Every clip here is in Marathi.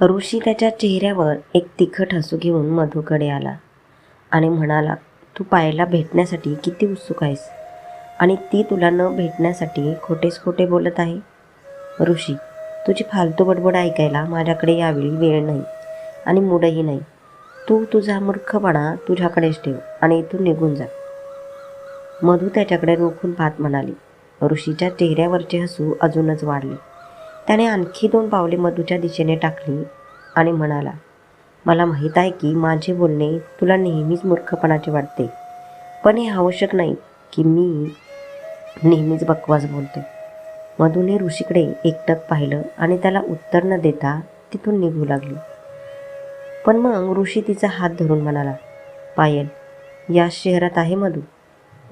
ऋषी त्याच्या चेहऱ्यावर एक तिखट हसू घेऊन मधूकडे आला आणि म्हणाला तू पायला भेटण्यासाठी किती उत्सुक आहेस आणि ती तुला न भेटण्यासाठी खोटेच खोटे बोलत आहे? ऋषी तुझी फालतू बडबड ऐकायला माझ्याकडे यावेळी वेळ नाही आणि मूडही नाही. तू तुझा मूर्खपणा तुझ्याकडेच ठेव आणि इथून निघून जा. मधू त्याच्याकडे रोखून पाहत म्हणाली. ऋषीच्या चेहऱ्यावरचे हसू अजूनच वाढले. त्याने आणखी दोन पावले मधूच्या दिशेने टाकली आणि म्हणाला मला माहीत आहे की माझे बोलणे तुला नेहमीच मूर्खपणाचे वाटते पण हे आवश्यक नाही की मी नेहमीच बकवास बोलतो. मधूने ऋषीकडे एकटक पाहिलं आणि त्याला उत्तर न देता तिथून निघू लागली. पण मग ऋषी तिचा हात धरून म्हणाला पायल या शहरात आहे मधू.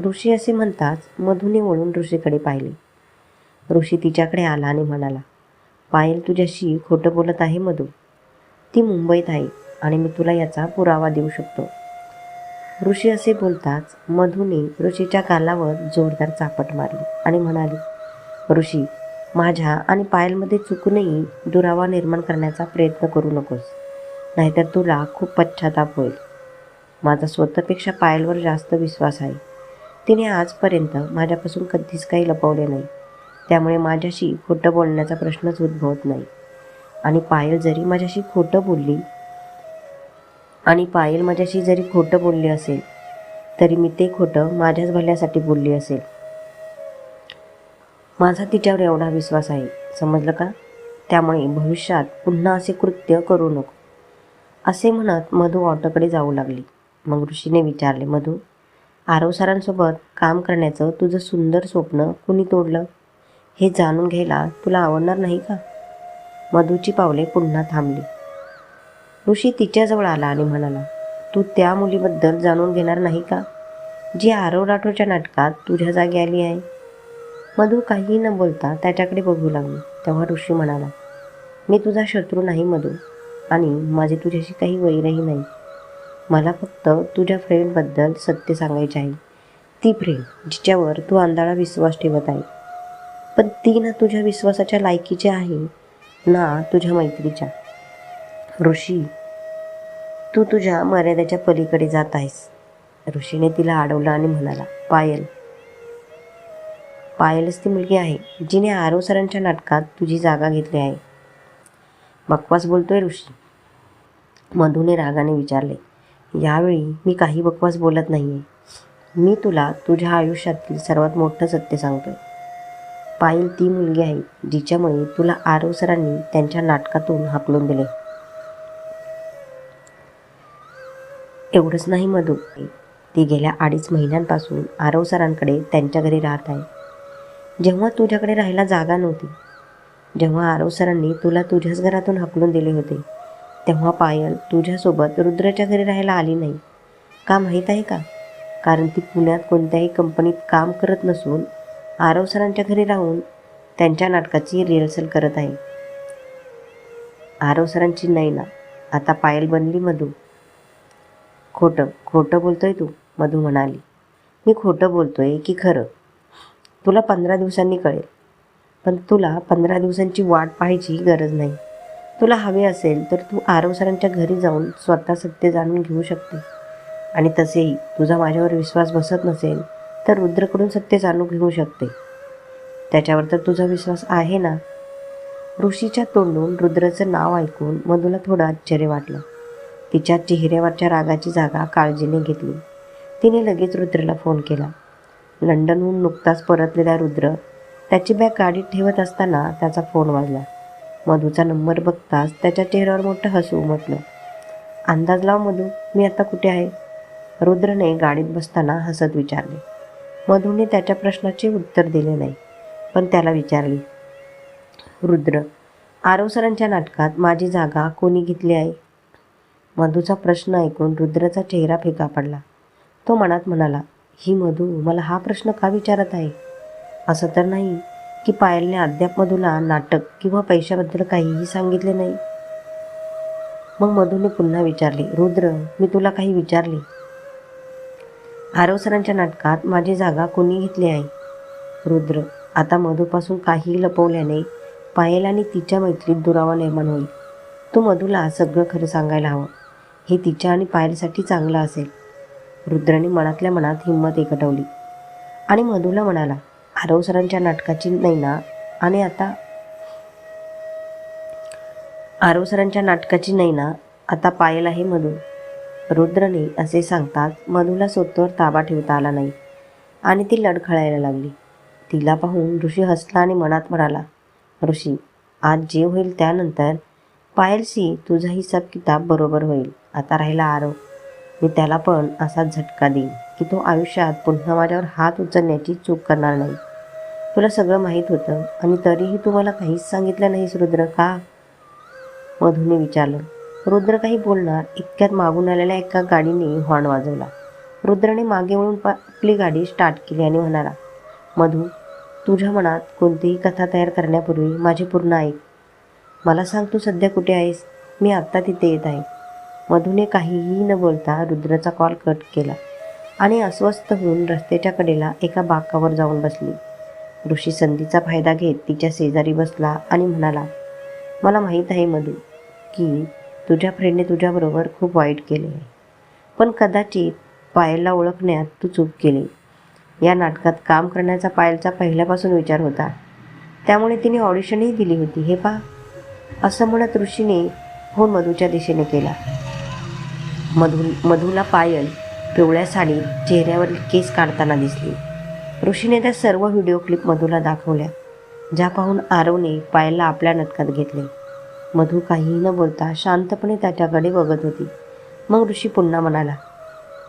ऋषी असे म्हणताच मधूने वळून ऋषीकडे पाहिले. ऋषी तिच्याकडे आला आणि म्हणाला पायल तुझ्याशी खोटं बोलत आहे मधू. ती मुंबईत आहे आणि मी तुला याचा पुरावा देऊ शकतो. ऋषी असे बोलताच मधूने ऋषीच्या गालावर जोरदार चापट मारली आणि म्हणाली ऋषी माझ्या आणि पायलमध्ये चुकूनही दुरावा निर्माण करण्याचा प्रयत्न करू नकोस. नाहीतर तुला खूप पश्चाताप होईल. माझा स्वतःपेक्षा पायलवर जास्त विश्वास आहे. तिने आजपर्यंत माझ्यापासून कधीच काही लपवले नाही. त्यामुळे माझ्याशी खोटं बोलण्याचा प्रश्नच उद्भवत नाही. आणि पायल जरी माझ्याशी खोटं बोलली आणि पायल माझ्याशी जरी खोटं बोलली असेल तरी मी ते खोटं माझ्याच भल्यासाठी बोलली असेल. माझा तिच्यावर एवढा विश्वास आहे समजलं का? त्यामुळे भविष्यात पुन्हा असे कृत्य करू नको. असे म्हणत मधू ऑटोकडे जाऊ लागली. मग ऋषीने विचारले मधू आरव सरांसोबत काम करण्याचं तुझं सुंदर स्वप्न कुणी तोडलं? हे जाणून घ्यायला तुला आवडणार नाही का? मधूची पावले पुन्हा थांबली. ऋषी तिच्याजवळ आला आणि म्हणाला तू त्या मुलीबद्दल जाणून घेणार नाही का? जी आरव राठोडच्या नाटकात तुझ्या जागी आली आहे. मधू काहीही न बोलता त्याच्याकडे बघू लागली. तेव्हा ऋषी म्हणाला मी तुझा शत्रू नाही मधू आणि माझे तुझ्याशी काही वैरही नाही. मला फक्त तुझ्या फ्रेंडबद्दल सत्य सांगायचे आहे. ती फ्रेंड जिच्यावर तू अंधाळा विश्वास ठेवत आहे. पण ती ना तुझ्या विश्वासाच्या लायकीची आहे ना तुझ्या मैत्रीच्या. ऋषी तू तुझ्या मर्यादेच्या पलीकडे जात आहेस. ऋषीने तिला अडवलं आणि म्हणाला पायल. पायलच ती मुलगी आहे जिने आरव सरांच्या नाटकात तुझी जागा घेतली आहे. बकवास बोलतोय ऋषी. मधूने रागाने विचारले यावेळी मी काही बकवास बोलत नाही आहे मी तुला तुझ्या आयुष्यातील सर्वात मोठं सत्य सांगतोय. पायल ती मुलगी आहे जिच्यामुळे तुला आरव सरांनी त्यांच्या नाटकातून हाकलून दिले. एवढंच नाही मधू. ती गेल्या अडीच महिन्यांपासून आरव सरांकडे त्यांच्या घरी राहत आहे. जेव्हा तुझ्याकडे राहायला जागा नव्हती जेव्हा आरव सरांनी तुला तुझ्याच घरातून हाकलून दिले होते तेव्हा पायल तुझ्यासोबत रुद्राच्या घरी राहायला आली नाही. का माहीत आहे का? कारण ती पुण्यात कोणत्याही कंपनीत काम करत नसून आरव सरांच्या घरी राहून त्यांच्या नाटकाची रिहर्सल करत आहे. आरव सरांची नैना आता पायल बनली मधू. खोटं खोटं बोलतोय तू मधू म्हणाली. मी खोटं बोलतोय की खरं? तुला पंधरा दिवसांनी कळेल. पण तुला पंधरा दिवसांची वाट पाहायची गरज नाही. तुला हवे असेल तर तू आरव सरांच्या घरी जाऊन स्वतः सत्य जाणून घेऊ शकते. आणि तसेही तुझा माझ्यावर विश्वास बसत नसेल तर रुद्रकडून सत्य जाणून घेऊ शकते. त्याच्यावर तर तुझा विश्वास आहे ना? ऋषीच्या तोंडून रुद्राचं नाव ऐकून मधूला थोडं आश्चर्य वाटलं. तिच्या चेहऱ्यावरच्या रागाची जागा काळजीने घेतली. तिने लगेच रुद्रला फोन केला. लंडनहून नुकताच परतलेला रुद्र त्याची बॅग गाडीत ठेवत असताना त्याचा फोन वाजला. मधूचा नंबर बघताच त्याच्या चेहऱ्यावर मोठं हसू उमटलं. अंदाज लाव मधू मी आता कुठे आहे? रुद्रने गाडीत बसताना हसत विचारले. मधूने त्याच्या प्रश्नाचे उत्तर दिले नाही पण त्याला विचारली रुद्र आरव सरांच्या नाटकात माझी जागा कोणी घेतली आहे? मधूचा प्रश्न ऐकून रुद्राचा चेहरा फिका पडला. तो मनात म्हणाला ही मधू मला हा प्रश्न का विचारत आहे? असं तर नाही की पायलने अद्याप मधूला नाटक किंवा पैशाबद्दल काहीही सांगितले नाही. मग मधूने पुन्हा विचारले रुद्र मी तुला काही विचारले? आरव सरांच्या नाटकात माझी जागा कोणी घेतली आहे रुद्र. आता मधूपासून काही लपवल्याने पायल आणि तिच्या मैत्रीत दुरावा निर्माण होईल. तू मधूला सगळं खरं सांगायला हवं. हे तिच्या आणि पायलसाठी चांगलं असेल. रुद्राने मनातल्या मनात हिंमत एकटवली. आणि मधूला म्हणाला आरव सरांच्या नाटकाची नैना आणि आता आरव सरांच्या नाटकाची नैना आता पायल आहे मधू रुद्रने असे सांगताच मधूला स्वतःवर ताबा ठेवता आला नाही आणि ती लडखळायला लागली. तिला पाहून ऋषी हसला आणि मनात म्हणाला ऋषी आज जे होईल त्यानंतर पायलशी तुझा हिसाब किताब बरोबर होईल. आता राहिला आरव मी त्याला पण असा झटका देईन की तो आयुष्यात पुन्हा माझ्यावर हात उचलण्याची चूक करणार नाही. तुला सगळं माहीत होतं आणि तरीही तू मला काहीच सांगितलं नाहीस रुद्र का? मधूने विचारलं. रुद्र काही बोलणार इतक्यात मागून आलेल्या एका गाडीने हॉर्न वाजवला. रुद्रने मागे वळून आपली गाडी स्टार्ट केली आणि म्हणाला मधू तुझ्या मनात कोणतीही कथा तयार करण्यापूर्वी माझी पूर्ण ऐक. मला सांग तू सध्या कुठे आहेस? मी आत्ता तिथे येत आहे. मधूने काहीही न बोलता रुद्रचा कॉल कट केला आणि अस्वस्थ होऊन रस्त्याच्या कडेला एका बाकावर जाऊन बसली. ऋषी संधीचा फायदा घेत तिच्या शेजारी बसला आणि म्हणाला मला माहीत आहे मधू की तुझ्या फ्रेंडने तुझ्याबरोबर खूप वाईट केले पण कदाचित पायलला ओळखण्यात तू चूक केली. या नाटकात काम करण्याचा पायलचा पहिल्यापासून विचार होता. त्यामुळे तिने ऑडिशनही दिली होती. हे पहा. असं म्हणत ऋषीने हो फोन मधूच्या दिशेने केला. मधू मधूला पायल पिवळ्या साडीत चेहऱ्यावरील केस काढताना दिसली. ऋषीने त्या सर्व व्हिडिओ क्लिप मधूला दाखवल्या ज्या पाहून आरवने पायलला आपल्या नाटकात घेतले. मधू काहीही न बोलता शांतपणे त्याच्याकडे बघत होती. मग ऋषी पुन्हा म्हणाला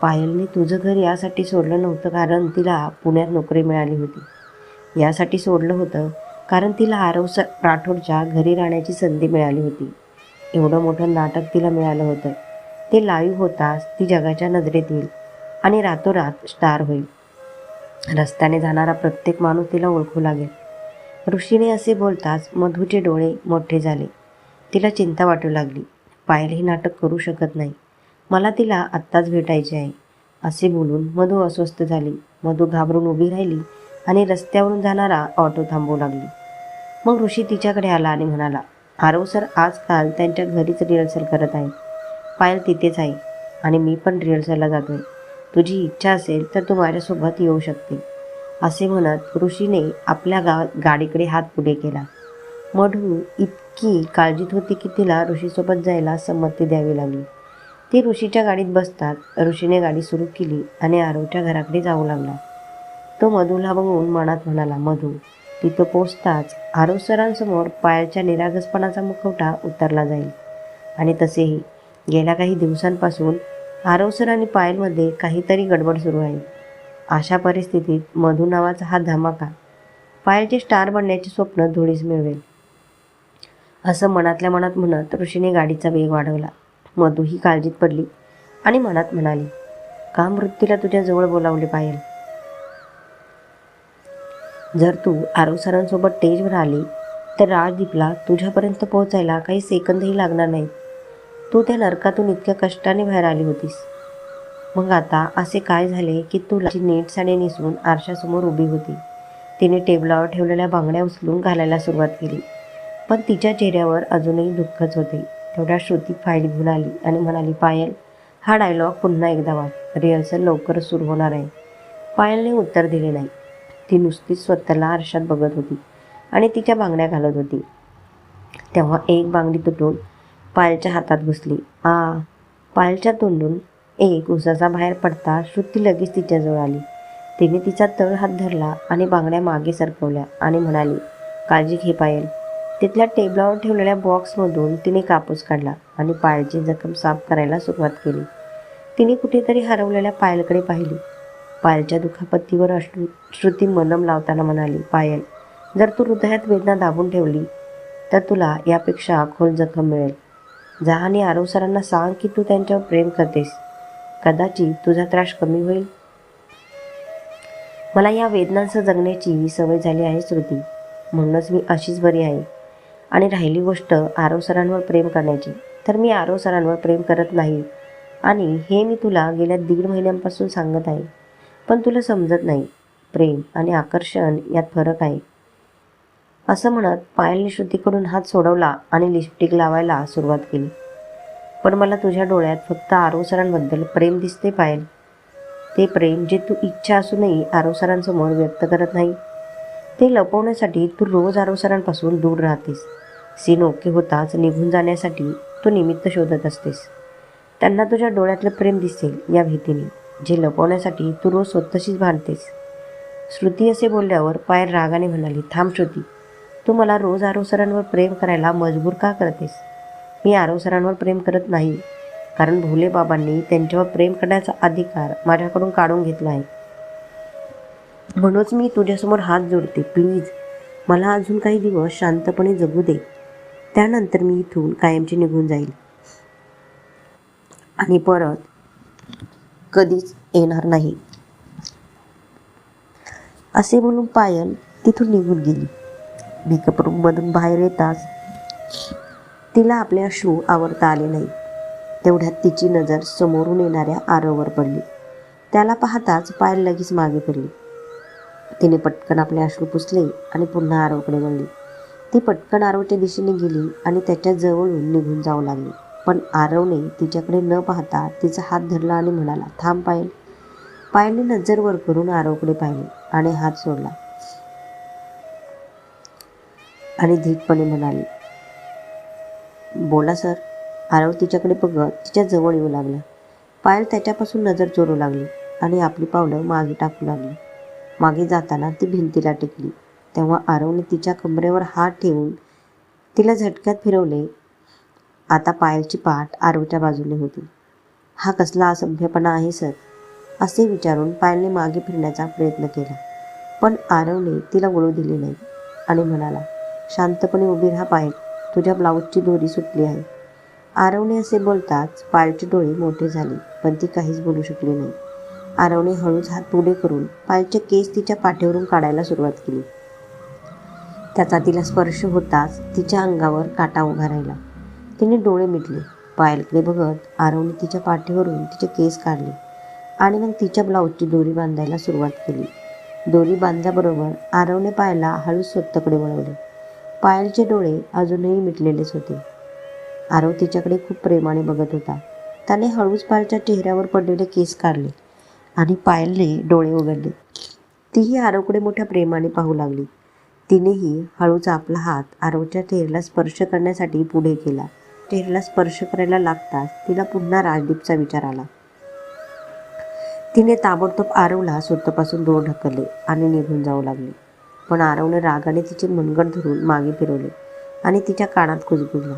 पायलने तुझं घर यासाठी सोडलं नव्हतं कारण तिला पुण्यात नोकरी मिळाली होती. यासाठी सोडलं होतं कारण तिला आरव स राठोडच्या घरी राहण्याची संधी मिळाली होती. एवढं मोठं नाटक तिला मिळालं होतं. ते लाईव्ह होताच ती जगाच्या नजरेत येईल आणि रातोरात स्टार होईल. रस्त्याने जाणारा प्रत्येक माणूस तिला ओळखू लागेल. ऋषीने असे बोलताच मधूचे डोळे मोठे झाले. तिला चिंता वाटू लागली. पायल ही नाटक करू शकत नाही. मला तिला आत्ताच भेटायचे आहे. असे बोलून मधू अस्वस्थ झाली. मधू घाबरून उभी राहिली आणि रस्त्यावरून जाणारा ऑटो थांबवू लागली. मग ऋषी तिच्याकडे आला आणि म्हणाला आरव सर आजकाल त्यांच्या घरीच रिहर्सल करत आहे पायल तिथेच आहे आणि मी पण रिहर्सलला जातोय. तुझी इच्छा असेल तर तू माझ्यासोबत येऊ शकते. असे म्हणत ऋषीने आपल्या गा गाडीकडे हात पुढे केला. मधू इतकी काळजीत होती की तिला ऋषीसोबत जायला संमती द्यावी लागली. ती ऋषीच्या गाडीत बसतात ऋषीने गाडी सुरू केली आणि आरवच्या घराकडे जाऊ लागला. तो मधूला बघून मनात म्हणाला मधू तिथं पोचताच आरव सरांसमोर पायाच्या निरागसपणाचा मुखवटा उतरला जाईल. आणि तसेही गेल्या काही दिवसांपासून आरव सर आणि पायलमध्ये काहीतरी गडबड सुरू आहे. अशा परिस्थितीत मधू नावाचा हा धमाका पायलचे स्टार बनण्याचे स्वप्न धुळीस मिळवेल. असं मनातल्या मनात म्हणत ऋषीने गाडीचा वेग वाढवला. मधू ही काळजीत पडली आणि मनात म्हणाली का मृत्यूला तुझ्या जवळ बोलावले पाहिजे जर तू आरव सरांसोबत टेजवर आली तर राजदीपला तुझ्यापर्यंत पोहोचायला काही सेकंदही लागणार नाही तू त्या नरकातून इतक्या कष्टाने बाहेर आली होतीस. मग आता असे काय झाले की तुला नीट साडी नेसून आरशासमोर उभी होती. तिने टेबलावर ठेवलेल्या बांगड्या उचलून घालायला सुरुवात केली. पण तिच्या चेहऱ्यावर अजूनही दुःखच होते. तेवढ्या श्रुती फाईल घेऊन आली आणि म्हणाली पायल हा डायलॉग पुन्हा एकदा वाच. रिहर्सल लवकरच सुरू होणार आहे. पायलने उत्तर दिले नाही. ती नुसतीच स्वतःला आरशात बघत होती आणि तिच्या बांगड्या घालत होती. तेव्हा एक बांगडी तुटून पायलच्या हातात घुसली. आ पायलच्या तोंडून एक उसाचा बाहेर पडता श्रुती लगेच तिच्याजवळ आली. तिने तिचा तळ हात धरला आणि बांगड्या मागे सरकवल्या आणि म्हणाली काळजी घे पायल. तिथल्या टेबलावर ठेवलेल्या बॉक्समधून तिने कापूस काढला आणि पायलची जखम साफ करायला सुरुवात केली. तिने कुठेतरी हरवलेल्या पायलकडे पाहिली. पायलच्या दुखापतीवर अश्रू श्रुती मनम लावताना म्हणाली पायल जर तू हृदयात वेदना दाबून ठेवली तर तुला यापेक्षा खोल जखम मिळेल. जा आणि आरव सरांना सांग की तू त्यांच्यावर प्रेम करतेस. कदाचित तुझा त्रास कमी होईल. मला या वेदनांसह जगण्याची सवय झाली आहे श्रुती. म्हणूनच मी अशीच बरी आहे. आणि राहिली गोष्ट आरव सरांवर प्रेम करण्याची. तर मी आरव सरांवर प्रेम करत नाही. आणि हे मी तुला गेल्या दीड महिन्यांपासून सांगत आहे. पण तुला समजत नाही. प्रेम आणि आकर्षण यात फरक आहे. असं म्हणत पायलने श्रुतीकडून हात सोडवला आणि लिपस्टिक लावायला सुरुवात केली. पण मला तुझ्या डोळ्यात फक्त आरव सरांबद्दल प्रेम दिसते पायल. ते प्रेम जे तू इच्छा असूनही आरव सरांसमोर व्यक्त करत नाही. ते लपवण्यासाठी तू रोज आरोसरांपासून दूर राहतेस. सीन ओके होताच निघून जाण्यासाठी तू निमित्त शोधत असतेस. त्यांना तुझ्या डोळ्यातलं प्रेम दिसेल या भीतीने जे लपवण्यासाठी तू रोज स्वतःशीच भांडतेस. श्रुती असे बोलल्यावर पायर रागाने म्हणाली थांब श्रुती तू मला रोज आरोसरांवर प्रेम करायला मजबूर का करतेस? मी आरोसरांवर प्रेम करत नाही कारण भोले बाबांनी त्यांच्यावर प्रेम करण्याचा अधिकार माझ्याकडून काढून घेतला आहे. म्हणूनच मी तुझ्यासमोर हात जोडते प्लीज मला अजून काही दिवस शांतपणे जगू दे. त्यानंतर मी इथून कायमची निघून जाईल. आणि परत कधीच येणार नाही. असे बोलून पायल तिथून निघून गेली. मेकअप रूममधून बाहेर येताच तिला आपले अश्रू आवरता आले नाही. तेवढ्यात तिची नजर समोरून येणाऱ्या आरववर पडली. त्याला पाहताच पायल लगेच मागे फिरली तिने पटकन आपले अश्रू पुसले आणि पुन्हा आरवकडे वळली. ती पटकन आरवच्या दिशेने गेली आणि त्याच्या जवळून निघून जाऊ लागली. पण आरवने तिच्याकडे न पाहता तिचा हात धरला आणि म्हणाला थांब पायल. पायलने नजर वर करून आरवकडे पाहिले आणि हात सोडला. आणि धीटपणे म्हणाली बोला सर. आरव तिच्याकडे बघत तिच्या जवळ येऊ लागला. पायल त्याच्यापासून नजर चोरू लागली आणि आपली पावलं मागे टाकू लागली. मागे जाताना ती भिंतीला टेकली. तेव्हा आरवने तिच्या कमरेवर हात ठेवून तिला झटक्यात फिरवले. आता पायलची पाठ आरवच्या बाजूने होती. हा कसला असभ्यपणा आहे सर? असे विचारून पायलने मागे फिरण्याचा प्रयत्न केला. पण आरवने तिला वळू दिले नाही आणि म्हणाला शांतपणे उभी राहा पायल. तुझ्या ब्लाऊजची दोरी सुटली आहे. आरवने असे बोलताच पायलचे डोळे मोठे झाले पण ती काहीच बोलू शकली नाही. आरवने हळूच हात पुढे करून पायलचे केस तिच्या पाठीवरून काढायला सुरुवात केली. त्याचा तिला स्पर्श होताच तिच्या अंगावर काटा उभा राहिला. तिने डोळे मिटले. पायलकडे बघत आरवने तिच्या पाठीवरून तिचे केस काढले आणि मग तिच्या ब्लाऊजची दोरी बांधायला सुरुवात केली. दोरी बांधल्याबरोबर आरवने पायला हळूच स्वतःकडे वळवले. पायलचे डोळे अजूनही मिटलेलेच होते. आरव तिच्याकडे खूप प्रेमाने बघत होता. त्याने हळूच पायलच्या चेहऱ्यावर पडलेले केस काढले. आणि पायलने डोळे उघडले. तीही आरवकडे मोठ्या प्रेमाने पाहू लागली. तिनेही हळूच आपला हात आरवच्या टेरला स्पर्श करण्यासाठी पुढे केला. चेहऱ्याला स्पर्श करायला लागताच तिला पुन्हा राजदीपचा विचार आला. तिने ताबडतोब आरवला स्वतःपासून दूर ढकलले आणि निघून जाऊ लागले. पण आरवने रागाने तिचे मनगट धरून मागे फिरवले आणि तिच्या कानात कुजबुजला.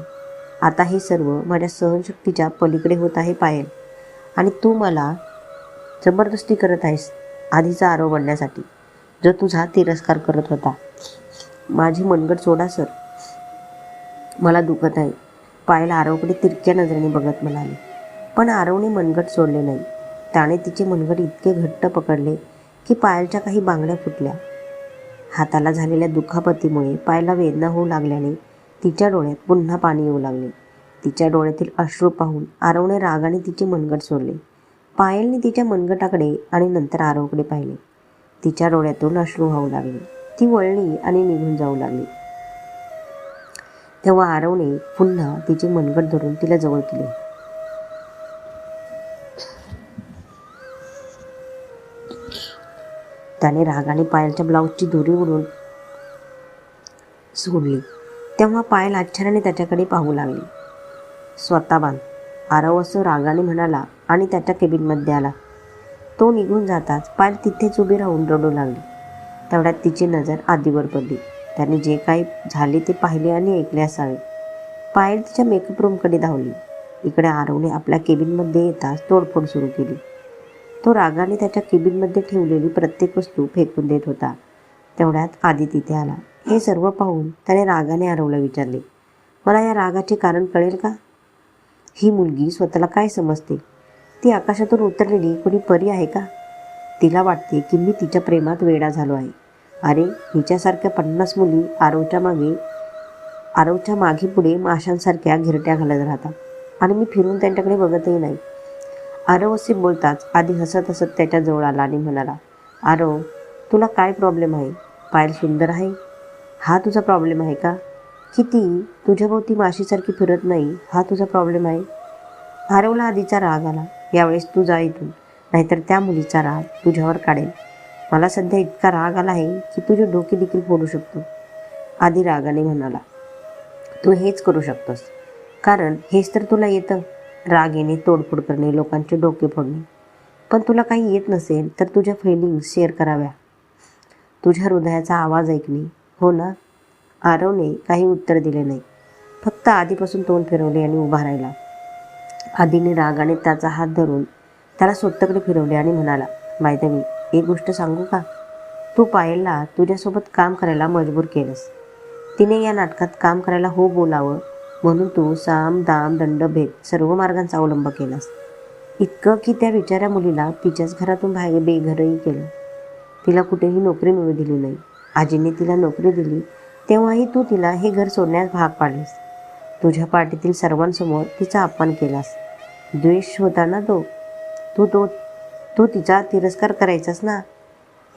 आता हे सर्व माझ्या सहनशक्तीच्या पलीकडे होत आहे पायल. आणि तू मला जबरदस्ती करत आहेस आधीचा आरोप बनण्यासाठी जो तुझा तिरस्कार करत होता. माझी मनगट सोडा सर. मला दुखत आहे. पायल आरवकडे तिरक्या नजरेने बघत म्हणाले. पण आरवने मनगट सोडले नाही. त्याने तिचे मनगट इतके घट्ट पकडले की पायलच्या काही बांगड्या फुटल्या. हाताला झालेल्या दुखापतीमुळे पायला वेदना होऊ लागल्याने तिच्या डोळ्यात पुन्हा पाणी येऊ लागले. तिच्या डोळ्यातील अश्रू पाहून आरवने रागाने तिचे मनगट सोडले. पायलने तिच्या मनगटाकडे आणि नंतर आरवकडे पाहिले. तिच्या डोळ्यातून अश्रू वाहू लागले. ती वळली आणि निघून जाऊ लागली. तेव्हा आरवने पुन्हा तिचे मनगट धरून तिला जवळ केले. त्याने रागाने पायलच्या ब्लाऊजची दोरी उडून सोडली. तेव्हा पायल आश्चर्याने त्याच्याकडे पाहू लागली. स्वतः बांध. आरव असं रागाने म्हणाला आणि त्याच्या केबिनमध्ये आला. तो निघून जाताच पायल तिथेच उभी राहून रडू लागली. तेवढ्यात तिची नजर आधीवर पडली. त्याने जे काही झाले ते पाहिले आणि ऐकले असावे. पायल तिच्या मेकअप रूमकडे धावली. इकडे आरवने आपल्या केबिनमध्ये येताच तोडफोड सुरू केली. तो रागाने त्याच्या केबिनमध्ये ठेवलेली प्रत्येक वस्तू फेकून देत होता. तेवढ्यात आधी तिथे आला. हे सर्व पाहून त्याने रागाने आरवला विचारले मला या रागाचे कारण कळेल का? ही मुलगी स्वतःला काय समजते? ती आकाशातून उतरलेली कोणी परी आहे का? तिला वाटते की मी तिच्या प्रेमात वेडा झालो आहे. अरे हिच्यासारख्या पन्नास मुली आरवच्या मागे आरवच्या मागे पुढे माशांसारख्या घिरट्या घालत राहतात. आणि मी फिरून त्यांच्याकडे बघतही नाही. आरव असे बोलताच आधी हसत हसत त्याच्याजवळ आला आणि म्हणाला आरव तुला काय प्रॉब्लेम आहे? पायल सुंदर आहे? हा तुझा प्रॉब्लेम आहे का? की ती तुझ्याभोवती माशीसारखी फिरत नाही. हा तुझा प्रॉब्लेम आहे? आरवला आधीचा राग आला. यावेळेस तू जा इथून. नाहीतर त्या मुलीचा राग तुझ्यावर काढेल. मला सध्या इतका राग आला आहे की तुझे डोके देखील फोडू शकतो. आधी रागाने म्हणाला तू हेच करू शकतोस. कारण हेच तर तुला येतं. राग येणे तोडफोड करणे लोकांचे डोके फोडणे. पण तुला काही येत नसेल तर तुझ्या फिलिंग्स शेअर कराव्या. तुझ्या हृदयाचा आवाज ऐकणे. हो ना. आरवने काही उत्तर दिले नाही. फक्त आधीपासून तोंड फिरवले आणि उभा राहिला. आदीने रागाने त्याचा हात धरून त्याला स्वतःकडे फिरवले आणि म्हणाला मायदवी एक गोष्ट सांगू का? तू पायलला तुझ्यासोबत काम करायला मजबूर केलंस. तिने या नाटकात काम करायला हो बोलावं म्हणून तू साम दाम दंड भेद सर्व मार्गांचा अवलंब केलास. इतकं की त्या बिचाऱ्या मुलीला तिच्याच घरातून बाहेर बेघरही केलं. तिला कुठेही नोकरी मिळू दिली नाही. आजीने तिला नोकरी दिली तेव्हाही तू तिला हे घर सोडण्यास भाग पाडलीस. तुझ्या पार्टीतील सर्वांसमोर तिचा अपमान केलास. द्वेष होता ना तो तू तो तू तिचा तिरस्कार करायचास ना.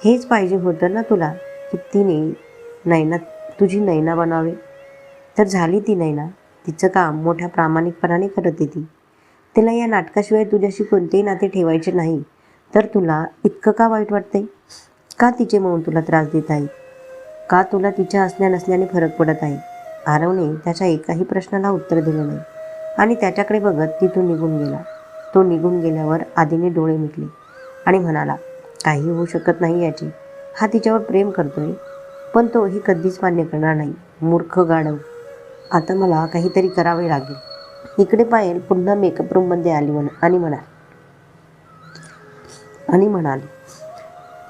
हेच पाहिजे होतं ना तुला की तिने नैना तुझी नैना बनावे. तर झाली ती नैना. तिचं काम मोठ्या प्रामाणिकपणाने करत ती तिला या नाटकाशिवाय तुझ्याशी कोणतेही नाते ठेवायचे नाही. तर तुला इतकं का वाईट वाटतंय? का तिचे मौन तुला त्रास देत आहे? का तुला तिच्या असण्या नसल्याने फरक पडत आहे? आरवने त्याच्या एकाही प्रश्नाला उत्तर दिलं नाही. आणि त्याच्याकडे बघत तिथून निघून गेला. तो निघून गेल्यावर आदीने डोळे मिटले आणि म्हणाला काही होऊ शकत नाही याची. हा तिच्यावर प्रेम करतोय पण तो ही कधीच मान्य करणार नाही. मूर्ख गाढव. आता मला काहीतरी करावे लागेल. इकडे पायल पुन्हा मेकअप रूममध्ये आली म्हण आणि म्हणाल आणि म्हणाली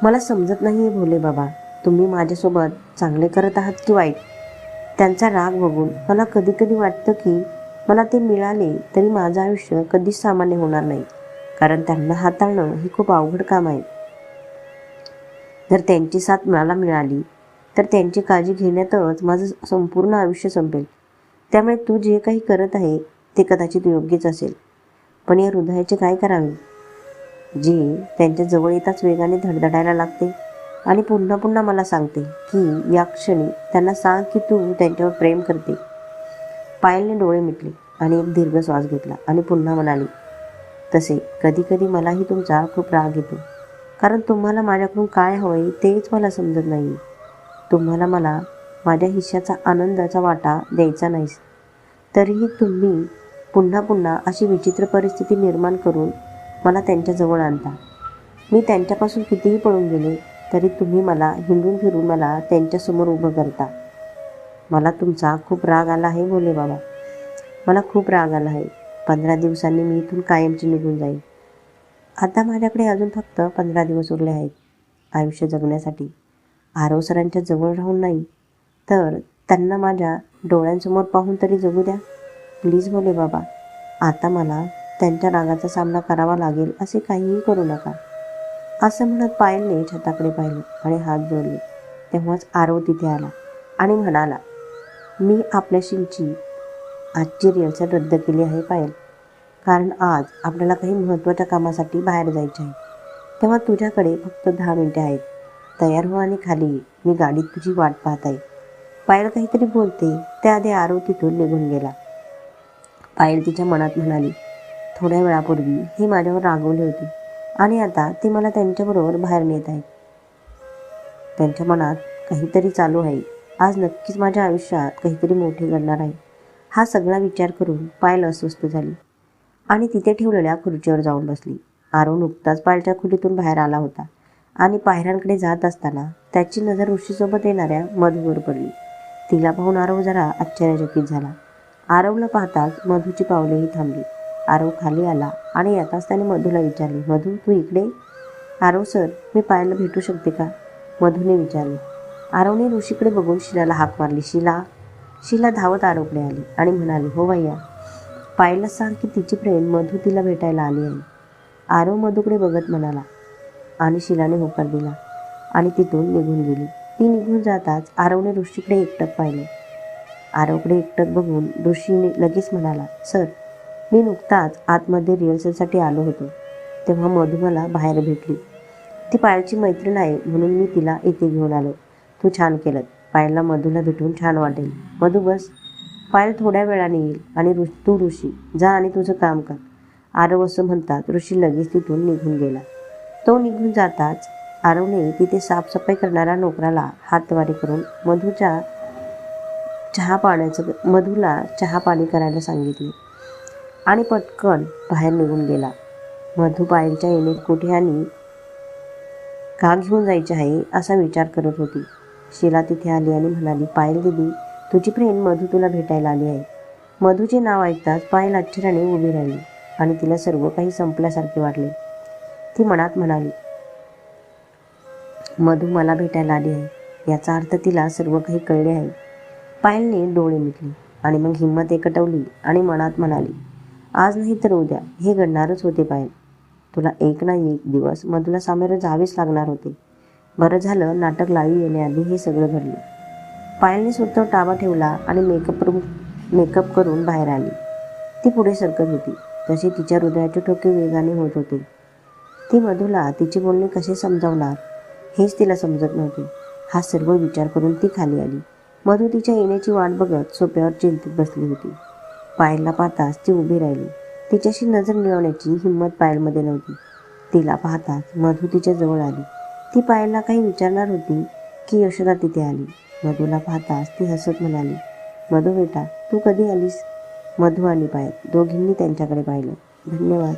मला समजत नाही आहे भोले बाबा. तुम्ही माझ्यासोबत चांगले करत आहात की वाईट? त्यांचा राग बघून मला कधी कधी वाटतं की मला ते मिळाले तरी माझं आयुष्य कधीच सामान्य होणार नाही कारण त्यांना हाताळणं हे खूप अवघड काम आहे. जर त्यांची साथ मला मिळाली तर त्यांची काळजी घेण्यातच माझं संपूर्ण आयुष्य संपेल. त्यामुळे तू जे काही करत आहे ते कदाचित योग्यच असेल. पण या हृदयाचे काय करावे? जे त्यांच्या जवळ येताच वेगाने धडधडायला लागते आणि पुन्हा पुन्हा मला सांगते की या क्षणी त्यांना सांग की तू त्यांच्यावर प्रेम करते. पायलने डोळे मिटले आणि एक दीर्घ श्वास घेतला आणि पुन्हा म्हणाली तसे कधीकधी मलाही तुमचा खूप राग येतो. कारण तुम्हाला माझ्याकडून काय हवंय तेच मला समजत नाही. तुम्हाला मला माझ्या हिश्श्याचा आनंदाचा वाटा द्यायचा नाहीस. तरीही तुम्ही पुन्हा पुन्हा अशी विचित्र परिस्थिती निर्माण करून मला त्यांच्याजवळ आणता. मी त्यांच्यापासून कितीही पळून गेले तरी तुम्ही मला हिंडून फिरून मला त्यांच्यासमोर उभं करता. मला तुमचा खूप राग आला आहे बोले बाबा. मला खूप राग आला आहे. पंधरा दिवसांनी मी इथून कायमची निघून जाईल आता माझ्याकडे अजून फक्त पंधरा दिवस उरले आहेत. आयुष्य जगण्यासाठी. आरव सरांच्या जवळ राहून नाही. तर त्यांना माझ्या डोळ्यांसमोर पाहून तरी जगू द्या. प्लीज बोले बाबा. आता मला त्यांच्या रागाचा सामना करावा लागेल असे काहीही करू नका. असं म्हणत पायलने छताकडे पाहिलं आणि हात जोडले. तेव्हाच आरव तिथे आला आणि म्हणाला मी आपल्याशीची आजची रिहर्सल रद्द केली आहे पायल. कारण आज आपल्याला काही महत्त्वाच्या कामासाठी बाहेर जायचे आहे. तेव्हा तुझ्याकडे फक्त दहा मिनिटे आहेत. तयार हो आणि खाली मी गाडीत तुझी वाट पाहत आहे. पायल काहीतरी बोलते. त्याआधी आरव तिथून निघून गेला. पायल तिच्या मनात म्हणाली थोड्या वेळापूर्वी हे माझ्यावर रागवले होते आणि आता ते मला त्यांच्याबरोबर बाहेर नेत आहेत त्यांच्या मनात काहीतरी चालू आहे. आज नक्कीच माझ्या आयुष्यात काहीतरी मोठे घडणार आहे. हा सगळा विचार करून पायल अस्वस्थ झाली आणि तिथे ठेवलेल्या खुर्चीवर जाऊन बसली. आरो नुकताच पायलच्या खोलीतून बाहेर आला होता आणि पायऱ्यांकडे जात असताना त्याची नजर ऋषीसोबत येणाऱ्या मधूवर पडली. तिला पाहून आरव जरा आश्चर्यचकित झाला. आरवला पाहताच मधूची पावलेही थांबली. आरव खाली आला आणि येताच त्याने मधूला विचारले मधू तू इकडे? आरव सर मी पायलला भेटू शकते का? मधूने विचारले. आरवने ऋषीकडे बघून शिलाला हाक मारली. शिला शिला धावत आरवकडे आली आणि म्हणाली हो भैया पायलला सांग की तिची फ्रेंड मधू तिला भेटायला आली आहे. आरव मधूकडे बघत म्हणाला आणि शिलाने होकार दिला आणि तिथून निघून गेली. ती निघून जाताच आरवने ऋषीकडे एकटक पाहिले. आरवकडे एकटक बघून ऋषीने लगेच म्हणाला सर मी नुकताच आतमध्ये रिहर्सलसाठी आलो होतो. तेव्हा मधू मला बाहेर भेटली. ती पायलची मैत्रीण आहे म्हणून मी तिला इथे घेऊन आलो. तू छान केलं पायलला मधूला भेटून छान वाटेल. मधू बस. पायल थोड्या वेळाने येईल आणि ऋ तू ऋषी जा आणि तुझं काम कर. आरव असं म्हणतात. ऋषी लगेच तिथून निघून गेला. तो निघून जाताच आरवने तिथे साफसफाई करणाऱ्या नोकराला हातवारी करून मधूच्या चहा पाण्याचं मधूला चहा पाणी करायला सांगितले. आणि पटकन बाहेर निघून गेला. मधू पायलच्या येणे कुठे आणि का घेऊन जायचे आहे असा विचार करत होती. शीला तिथे आली आणि म्हणाली पायल दिदी तुझी फ्रेंड मधू तुला भेटायला आली आहे. मधूचे नाव ऐकताच पायल आश्चर्याने उभी राहिली आणि तिला सर्व काही संपल्यासारखे वाटले. ती मनात म्हणाली मधू मला भेटायला आली आहे याचा अर्थ तिला सर्व काही कळले आहे. पायलने डोळे मिटले आणि मग हिंमत एकटवली आणि मनात म्हणाली आज नाही तर उद्या हे घडणारच होते पायल. तुला एक ना एक दिवस मधूला सामोरं जावेच लागणार होते. बरं झालं नाटक लावी येण्याआधी हे सगळं घडलं. पायलने स्वतः टाबा ठेवला आणि मेकअप मेकअप करून बाहेर आली. ती पुढे सरकत होती. तसे तिच्या हृदयाचे ठोके वेगाने होत होते. ती मधूला तिचे बोलणे कसे समजावणार हेच तिला समजत नव्हते. हा सर्व विचार करून ती खाली आली. मधू तिच्या येण्याची वाट बघत सोप्यावर चिंतित बसली होती. पायलला पाहताच ती उभी राहिली. तिच्याशी नजर मिळवण्याची हिंमत पायलमध्ये नव्हती. तिला पाहताच मधू तिच्या जवळ आली. ती पायलला काही विचारणार होती की यशोदा तिथे आली. मधूला पाहताच ती हसत म्हणाली मधू बेटा तू कधी आलीस? मधू आणि पायल दोघींनी त्यांच्याकडे पाहिलं. धन्यवाद.